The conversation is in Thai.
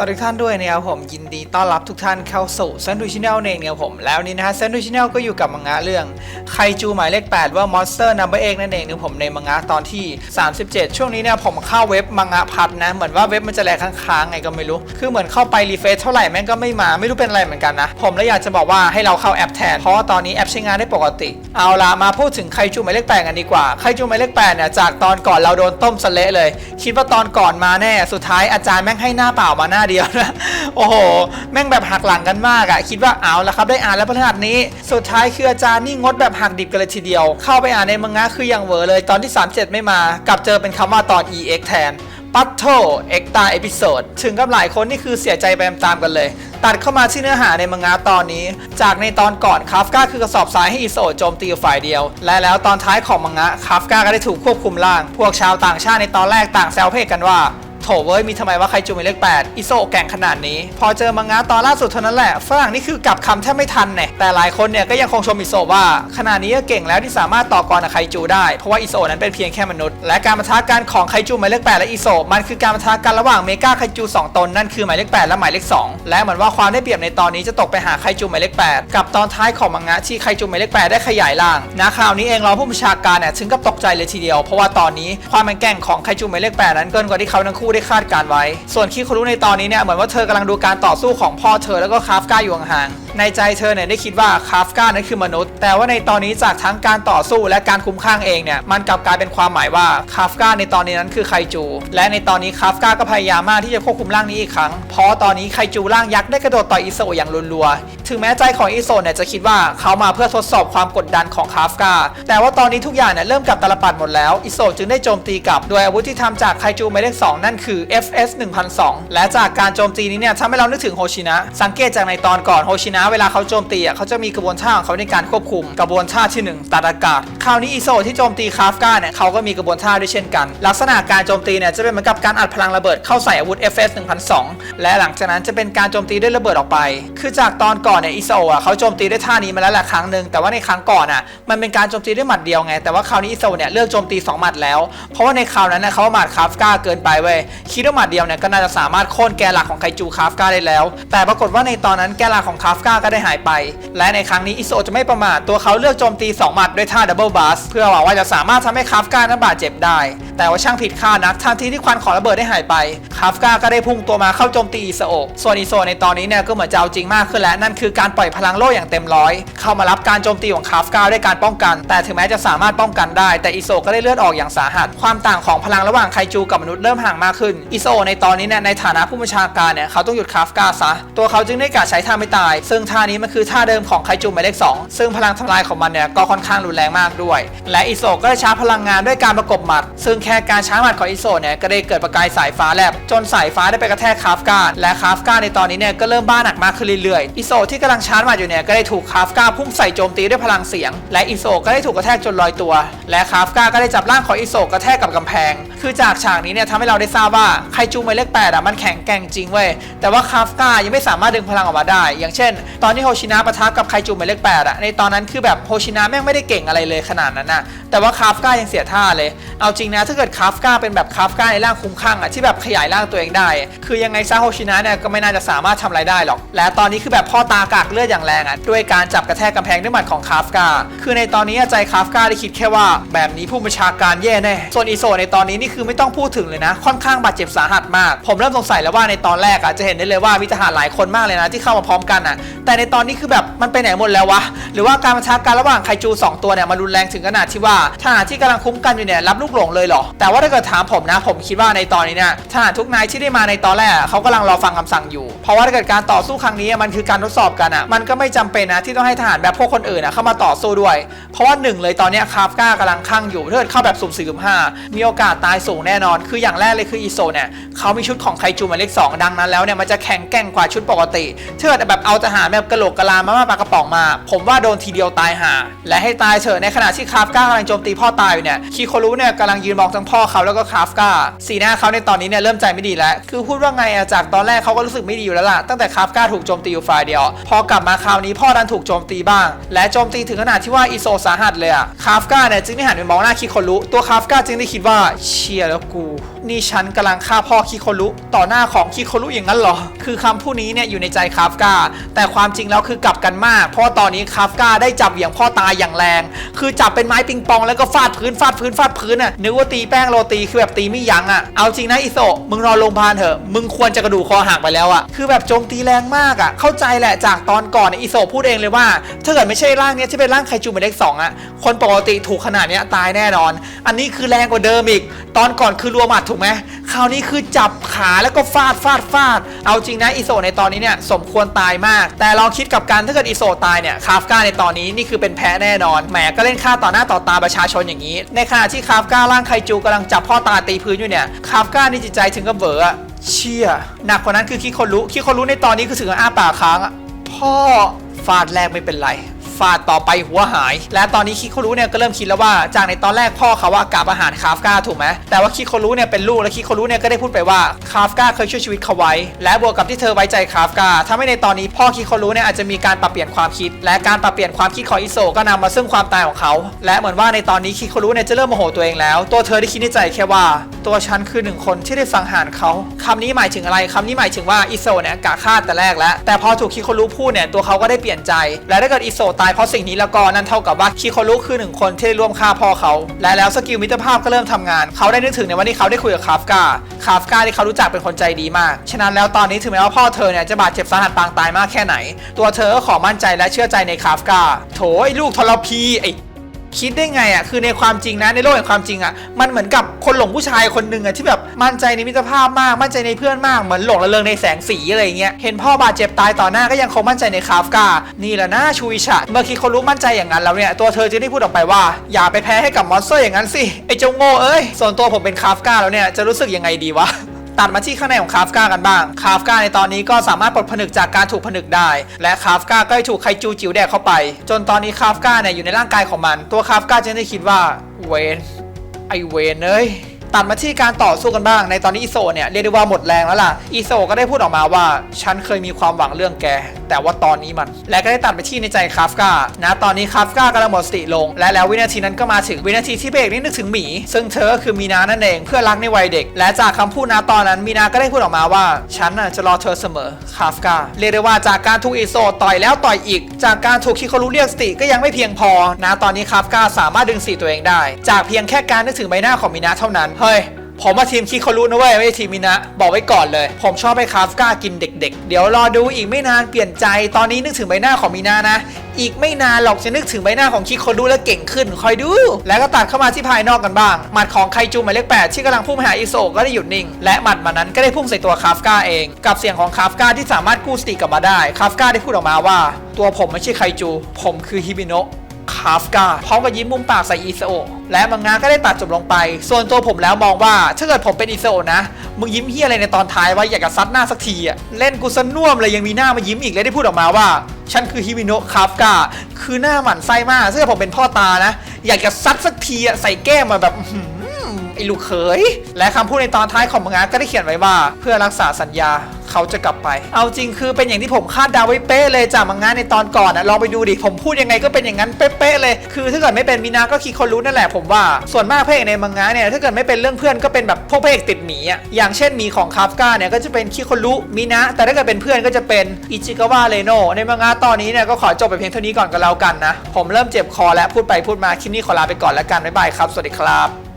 สวัสดีทุกท่านด้วยนะครับผมยินดีต้อนรับทุกท่านเข้าสู่เซนดูชิแนลเองนะครับผมแล้วนี่นะฮะเซนดูชิแนลก็อยู่กับมังงะเรื่องไคจูหมายเลข 8 ว่า Monster Number 8นั่นเองนะครับผมในมังงะตอนที่ 37 ช่วงนี้เนี่ยผมเข้าเว็บมังงะพัดนะเหมือนว่าเว็บมันจะแหลกค้างๆไงก็ไม่รู้ คือเหมือนเข้าไปรีเฟซเท่าไหร่แม่งก็ไม่มาไม่รู้เป็นอะไรเหมือนกันนะ ผมเลยอยากจะบอกว่าให้เราเข้าแอปแทนเพราะว่าตอนนี้แอปใช้งานได้ปกติ เอาล่ะมาพูดถึงไคจูหมายเลข8กันดีกว่าไคจูหมายเลข8เนี่ยจากตอนก่อนเราโดนต้มสเละเลย คิดว่าตอนก่อนมาแน่สุดท้ายอาจารย์แม่งให้หน้าเปล่ามาหน้าเดียวนะ โอ้โห แม่งแบบหักหลังกันมากอะคิดว่าเอาละครับได้อ่านแล้วพฤหัสนี้ สุดท้ายคืออาจารย์นี่งดแบบหักดิบกันเลยทีเดียว เข้าไปอ่านในมังงะคืออย่างเวอร์เลยตอนที่ 37 ไม่มากลับเจอเป็นคำว่าตอน EX แทนปัตโตเอ็กตาเอพิโซดถึงกับหลายคนนี่คือเสียใจไปตามกันเลย ตัดเข้ามาที่เนื้อหาในมังงะตอนนี้ จากในตอนก่อนคาฟกาคือกระสอบทรายให้อิโซโจมตีฝ่ายเดียว และแล้วตอนท้ายของมังงะคาฟกาก็ได้ถูกควบคุมร่าง พวกชาวต่างชาติในตอนแรกต่างแซวเพกกันว่า ถเว้ยมีทำไมว่าใครจูมีเลข 8 อิโซแก่งขนาดนี้ พอเจอมังงะตอนล่าสุดเท่านั้นแหละฝรั่งนี่คือกลับคำแทบไม่ทันเนี่ยแต่หลายคนเนี่ยก็ยังคงชมอิโซว่าขนาดนี้ก็เก่งแล้วที่สามารถต่อกรกับไคจูได้ เพราะว่าอิโซนั้นเป็นเพียงแค่มนุษย์ และการปะทะกันของไคจูหมายเลข8และอิโซมันคือการปะทะกันระหว่างเมกาไคจูสองตนนั่นคือหมายเลข8และหมายเลข 2 และเหมือนว่าความได้เปรียบในตอนนี้จะตกไปหาไคจูหมายเลข8กับตอนท้ายของมังงะที่ไคจูหมายเลข8ได้ขยายร่างนะคราวนี้เองรองผู้บัญชาการเนี่ยถึงกับตกใจเลยทีเดียว เพราะว่าตอนนี้ความแข็งแกร่งของไคจูหมายเลข8นั้นเกินกว่าที่เขาทั้งคู่ได้คาดการไว้ ส่วนคิคุรุในตอนนี้เนี่ยเหมือนว่าเธอกำลังดูการต่อสู้ของพ่อเธอแล้วก็คาฟก้าอยู่ห่างในใจเธอเนี่ยได้คิดว่าคาฟก้านั้นคือมนุษย์ แต่ว่าในตอนนี้จากทั้งการต่อสู้และการคุ้มข้างเองเนี่ยมันกลับกลายเป็นความหมายว่าคาฟก้าในตอนนี้นั้นคือไคจู และในตอนนี้คาฟก้าก็พยายามมากที่จะควบคุมร่างนี้อีกครั้ง เพราะตอนนี้ไคจูร่างยักษ์ได้กระโดดต่อยอิโซอย่างรัวๆถึงแม้ใจของอิโซเนี่ยจะคิดว่าเขามาเพื่อทดสอบความกดดันของคาฟก้าแต่ว่าตอนนี้ทุกอย่างเนี่ยเริ่มกลับตลปัดหมดแล้วอิโซจึงได้โจมตีกลับโดยอาวุธที่ทำจากไคจูหมายเลข2นั่นคือือ FS 1002 และจากการโจมตีนี้เนี่ยทำให้เรานึกถึงโฮชินะ สังเกตจากในตอนก่อนโฮชินะเวลาเขาโจมตีอะเขาจะมีกระบวนท่าของเขาในการควบคุมกระบวนท่าที่1ตัดอากาศ คราวนี้อิโซที่โจมตีคาฟกาเนี่ยเขาก็มีกระบวนท่าด้วยเช่นกัน ลักษณะการโจมตีเนี่ยจะเป็นเหมือนกับการอัดพลังระเบิดเข้าใส่อาวุธ FS 1002 และหลังจากนั้นจะเป็นการโจมตีด้วยระเบิดออกไป คือจากตอนก่อนเนี่ยอิโซอะเขาโจมตีด้วยท่านี้มาแล้วแหละครั้งหนึ่งแต่ว่าในครั้งก่อนอะมันเป็นการโจมตีด้วยหมัดเดียวไงแต่ว่าคราวนี้อิโซเนี่ยเลือกโจมตีสองหมัดแล้ว เพราะว่าในคราวนั้นเน่ยเขาหมัดคาฟกาเกินไปเว้ยคิดว่าหมัดเดียวเนี่ยก็น่าจะสามารถโค่นแกนหลักของไคจูคาฟกาได้แล้ว แต่ปรากฏว่าในตอนนั้นแกนหลักของคาฟกาก็ได้หายไป และในครั้งนี้อิโซะจะไม่ประมาทตัวเขาเลือกโจมตีสองหมัดด้วยท่าดับเบิลบัสเพื่อหวังว่าจะสามารถทำให้คาฟกานั้นบาดเจ็บได้ แต่ว่าช่างผิดคาดนักทันทีที่ควันของระเบิดได้หายไปคาฟกาก็ได้พุ่งตัวมาเข้าโจมตีอิโซะส่วนอิโซในตอนนี้เนี่ยก็เหมือนจะเอาจริงมากขึ้นแล้วนั่นคือการปล่อยพลังโล่อย่างเต็มร้อยเข้ามารับการโจมตีของคาฟกาด้วยการป้องกัน แต่ถึงแม้จะสามารถป้องกันได้ แต่อิโซก็ได้เลือดออกอย่างสาหัส ความต่างของพลังระหว่างไคจูกับมนุษย์เริ่มห่างมากขึ้นอิโซในตอนนี้เนี่ยในฐานะผู้บัญชาการเนี่ยเขาต้องหยุดคาฟกาซะตัวเขาจึงได้กะใช้ท่าไม่ตาย ซึ่งท่านี้มันคือท่าเดิมของไคจูหมายเลข2ซึ่งพลังทำลายของมันเนี่ยก็ค่อนข้างรุนแรงมากด้วย และอิโซก็ได้ชาร์จพลังงานด้วยการประกบหมัด ซึ่งแค่การชาร์จหมัดของอิโซเนี่ยก็ได้เกิดประกายสายฟ้าแลบจนสายฟ้าได้ไปกระแทกคาฟกาและคาฟกาในตอนนี้เนี่ยก็เริ่มบ้าหนักมากขึ้นเรื่อยๆอิโซที่กำลังชาร์จหมัดอยู่เนี่ยก็ได้ถูกคาฟกาพุ่งใส่โจมตีด้วยพลังเสียง และอิโซก็ได้ถูกกระแทกจนลอยตัว และคาฟกาก็ได้จับร่างของอิโซกระแทกกับกำแพง คือจากฉากนี้เนี่ยทำให้เราได้ทราบว่าไคจูหมายเลข8อะมันแข็งแกร่งจริงเว้ยแต่ว่าคาฟกายังไม่สามารถดึงพลังออกมาได้ อย่างเช่น ตอนที่โฮชินะปะทะกับไคจูหมายเลข8อะในตอนนั้นคือแบบโฮชินะแม่งไม่ได้เก่งอะไรเลยขนาดนั้นนะแต่ว่าคาฟกายังเสียท่าเลยเอาจริงนะถ้าเกิดคาฟกาเป็นแบบคาฟกาในร่างคุ้มข้างอะที่แบบขยายร่างตัวเองได้ คือยังไงซะโฮชินะเนี่ยก็ไม่น่าจะสามารถทำอะไรได้หรอก และตอนนี้คือแบบพ่อตากากเลือดอย่างแรงอะด้วยการจับกระแทกกำแพงด้วยหมัดของคาฟกาคือในตอนนี้ใจคาฟกาได้คิดแค่ว่า แบบนี้ผู้บัญชาการแย่แน่ส่วนอิโซในตอนนี้นี่คือไม่ต้องพูดถึงเลยนะ ค่อนข้างบาดเจ็บสาหัสมาก ผมเริ่มสงสัยแล้วว่าในตอนแรกอะจะเห็นได้เลยว่ามีทหารหลายคนมากเลยนะที่เข้ามาพร้อมกันอะ แต่ในตอนนี้คือแบบมันไปไหนหมดแล้ววะ หรือว่าการประทะกันระหว่างไคจู 2 ตัวเนี่ยมันรุนแรงถึงขนาดที่ว่าทหารที่กำลังคุ้มกันอยู่เนี่ยรับลูกหลงเลยเหรอ แต่ว่าถ้าเกิดถามผมนะ ผมคิดว่าในตอนนี้เนี่ยทหารทุกนายที่ได้มาในตอนแรกอะเขากำลังรอฟังคำสั่งอยู่ เพราะว่าถ้าเกิดการต่อสู้ครั้งนี้มันคือการทดสอบกันอะมันก็ไม่จำเป็นนะที่ต้องให้ทหารแบบพวกคนอื่นอะเข้ามาต่อสู้ด้วย เพราะว่าหนึ่งเลยตอนนี้คาฟกากำลังข้างอยู่ถ้าเกิดเข้าแบบสุ่มสี่สุ่มห้ามีโอกาสตายสูงแน่นอน คืออย่างแรกเลยคืออีโซเนี่ยเขามีชุดของไคจูหมายเลขสองดังนั้นแล้วเนี่ยมันจะแข็งแกร่งกว่าชุดปกติถ้าเกิดแบบเอาทหารแบบกระโหลกกะลามามาปากระป๋องมา ผมว่าโดนทีเดียวตายหา และให้ตายเถอะในขณะที่คาฟก้ากำลังโจมตีพ่อตายอยู่เนี่ยคิโครุเนี่ยกำลังยืนมองทั้งพ่อเขาแล้วก็คาฟก้าสีหน้าเขาในตอนนี้เนี่ยเริ่มใจไม่ดีแล้ว คือพูดว่าไงอะจากตอนแรกเขาก็รู้สึกไม่ดีอยู่แล้วล่ะตั้งแต่คาฟก้าถูกโจมตีอยู่ฝ่ายเดียว พอกลับมาคราวนี้พ่อดันถูกโจมตีบ้าง และโจมตีถึงขนาดที่ว่าอิโซสาหัสเลยอะคาฟก้าเนี่ยจึงได้หันไปมองหน้าคิโครุตัวคาฟก้าจึงได้คิดว่าเชียร์แล้วกูนี่ฉันกำลังฆ่าพ่อคิโครุต่อหน้าของคิโครุอย่างนั้นเหรอ คือคำพูดนี้เนี่ยอยู่ในใจคาฟกาแต่ความจริงแล้วคือกลับกันมาก เพราะตอนนี้คาฟกาได้จับเหวี่ยงพ่อตายอย่างแรง คือจับเป็นไม้ปิงปองแล้วก็ฟาดพื้นฟาดพื้นฟาดพื้นอะนึกว่าตีแป้งโรตีคือแบบตีไม่ยั้งอะเอาจริงนะอิโซะมึงรอโรงพยาบาลเถอะมึงควรจะกระดูกคอหักไปแล้วอะคือแบบโจมตีแรงมากอะเข้าใจแหละจากตอนก่อนอิโซะพูดเองเลยว่าถ้าเกิดไม่ใช่ร่างเนี้ยที่เป็นร่างไคจูหมายเลขสองอะคนปกติถูกขนาดเนี้ยตายแน่นอน อันนี้คือแรงกว่าเดิมอีก ตอนก่อนคือรัวหมัดถูกไหมคราวนี้คือจับขาแล้วก็ฟาดฟาดฟาด เอาจริงนะอิโซในตอนนี้เนี่ยสมควรตายมาก แต่ลองคิดกับการถ้าเกิดอิโซตายเนี่ยคาฟกาในตอนนี้นี่คือเป็นแพ้แน่นอนแหมก็เล่นฆ่าต่อหน้าต่อตาประชาชนอย่างนี้ ในขณะที่คาฟการ่างไคจูกำลังจับพ่อตาตีพื้นอยู่เนี่ยคาฟกาในจิตใจถึงกับเบออเชี่ยหนักกว่านั้นคือคิโคนรุคิโคนรุในตอนนี้คือถึงกับอ้าปากค้างพ่อฟาดแรกไม่เป็นไร ฟาดต่อไปหัวหาย และตอนนี้คิโครุเนี่ยก็เริ่มคิดแล้วว่าจากในตอนแรกพ่อเขาว่ากับอาหารคาฟกาถูกไหมแต่ว่าคิโครุเนี่ยเป็นลูกและคิโครุเนี่ยก็ได้พูดไปว่าคาฟกาเคยช่วยชีวิตเขาไว้ และบวกกับที่เธอไว้ใจคาฟกาทำให้ในตอนนี้พ่อคิโครุเนี่ยอาจจะมีการปรับเปลี่ยนความคิด และการปรับเปลี่ยนความคิดของอิโซก็นำมาซึ่งความตายของเขา และเหมือนว่าในตอนนี้คิโครุเนี่ยจะเริ่มโมโหตัวเองแล้ว ตัวเธอได้คิดในใจแค่ว่า ตัวฉันคือหนึ่งคนที่ได้สังหารเขาคำนี้หมายถึงอะไรคำนี้หมายถึงว่าอิโซเนี่ยกะฆ่าแต่แรกแล้วแต่พอถูกคิโครุพูดเนี่ยตัวเขาก็ได้เปลี่ยนใจ และถ้าเกิดอิโซตายเพราะสิ่งนี้แล้วก็นั่นเท่ากับว่าคิโคลุคือหนึ่งคนที่ได้ร่วมฆ่าพ่อเขาและแล้วสกิลมิตรภาพก็เริ่มทำงาน เขาได้นึกถึงในวันที่เขาได้คุยกับคาฟกาคาฟกาที่เขารู้จักเป็นคนใจดีมาก ฉะนั้นแล้วตอนนี้ถึงแม้ว่าพ่อเธอเนี่ยจะบาดเจ็บสาหัสปางตายมากแค่ไหน ตัวเธอก็ขอมั่นใจและเชื่อใจในคาฟกาโถไอ้ลูกทรพีไอ้ คิดได้ไงอะคือในความจริงนะในโลกแห่งความจริงอะมันเหมือนกับคนหลงผู้ชายคนหนึ่งอะที่แบบมั่นใจในมิตรภาพมากมั่นใจในเพื่อนมากเหมือนหลงระเริงในแสงสีอะไรเงี้ยเห็นพ่อบาดเจ็บตายต่อหน้าก็ยังคงมั่นใจในคาฟกานี่แหละนะชูอิชะเมื่อคิดเขารู้มั่นใจอย่างนั้นแล้วเนี่ยตัวเธอจึงได้พูดออกไปว่า อย่าไปแพ้ให้กับมอนสเตอร์อย่างนั้นสิไอ้เจ้าโง่เอ้ยส่วนตัวผมเป็นคาฟกาแล้วเนี่ยจะรู้สึกยังไงดีวะ ตัดมาที่ข้างในของคาฟกากันบ้างคาฟกาในตอนนี้ก็สามารถปลดผนึกจากการถูกผนึกได้ และคาฟกาก็ได้ถูกไคจูจิ๋วแดกเข้าไป จนตอนนี้คาฟกาเนี่ยอยู่ในร่างกายของมัน ตัวคาฟกาจึงได้คิดว่าเวนไอเวนเอ้ย ตัดมาที่การต่อสู้กันบ้าง ในตอนนี้อีโซเนี่ยเรียกได้ว่าหมดแรงแล้วล่ะอีโซก็ได้พูดออกมาว่า ฉันเคยมีความหวังเรื่องแก แต่ว่าตอนนี้มัน และก็ได้ตัดไปที่ในใจคาฟกานะตอนนี้คาฟกากำลังหมดสติลง และแล้ววินาทีนั้นก็มาถึงวินาทีที่เบรกนี่นึกถึงหมี ซึ่งเธอก็คือมีนานั่นเองเพื่อรักในวัยเด็ก และจากคำพูดนะตอนนั้นมีนาก็ได้พูดออกมาว่า ฉันน่ะจะรอเธอเสมอคาฟกาเรียกได้ว่าจากการถูกอีโซต่อยแล้วต่อยอีก จากการถูกคิโครุเรียกสติก็ยังไม่เพียงพอนะตอนนี้คาฟกาสามารถดึงสติตัวเองได้ จากเพียงแค่การนึกถึงใบหน้าของมีนาเท่านั้นเฮ้ยผมมาทีมคิโครุนะเว้ยไม่ใช่ทีมมินะ บอกไว้ก่อนเลย ผมชอบให้คาฟก้ากินเด็ก ๆ เดี๋ยวรอดูอีกไม่นานเปลี่ยนใจตอนนี้นึกถึงใบหน้าของมินานะ อีกไม่นานหรอกจะนึกถึงใบหน้าของคิโครุแล้วเก่งขึ้น คอยดู แล้วก็ตัดเข้ามาที่ภายนอกกันบ้าง หมัดของไคจูหมายเลขแปดที่กำลังพุ่งหาอิโซก็ได้หยุดนิ่ง และหมัดมันนั้นก็ได้พุ่งใส่ตัวคาฟก้าเอง กับเสียงของคาฟก้าที่สามารถกู้สติกลับมาได้คาฟก้าได้พูดออกมาว่า ตัวผมไม่ใช่ไคจู ผมคือฮิบิโนะ คาฟกาพร้อมกับยิ้มมุมปากใส่อิโซะและมังงะก็ได้ตัดจบลงไป ส่วนตัวผมแล้วมองว่าถ้าเกิดผมเป็นอิโซะนะ มึงยิ้มเฮียอะไรในตอนท้ายว่าอยากจะซัดหน้าสักทีอะเล่นกูซะน่วมเลยยังมีหน้ามายิ้มอีกเลยได้พูดออกมาว่าฉันคือฮิมิโนะคาฟกาคือหน้าหมันไส้มากถ้าเกิดผมเป็นพ่อตานะ อยากจะซัดสักทีอะใส่แก้มมาแบบ ไอ้ลูกเขย และคำพูดในตอนท้ายของมังงะก็ได้เขียนไว้ว่า เพื่อรักษาสัญญาเขาจะกลับไป เอาจริงคือเป็นอย่างที่ผมคาดเดาไว้เป๊ะเลยจากมังงะในตอนก่อนนะลองไปดูดิผมพูดยังไงก็เป็นอย่างนั้นเป๊ะๆเลย คือถ้าเกิดไม่เป็นมีนาก็คิดคนรู้นั่นแหละผมว่าส่วนมากพระเอกในมังงะเนี่ยถ้าเกิดไม่เป็นเรื่องเพื่อนก็เป็นแบบพวกพระเอกติดหมีอะอย่างเช่นหมีของคาฟกาเนี่ยก็จะเป็นคิคนรุมินะ แต่ถ้าเกิดเป็นเพื่อนก็จะเป็นอิจิกาวะเรโนในมังงะตอนนี้เนี่ยก็ขอจบไปเพียงเท่านี้ก่อนก็แล้วกันนะผมเริ่มเจ็บคอแล้วพูดไปพูดมาคลิปนี้ขอลาไปก่อนแล้วกันบ๊ายบายครับสวัสดีครับ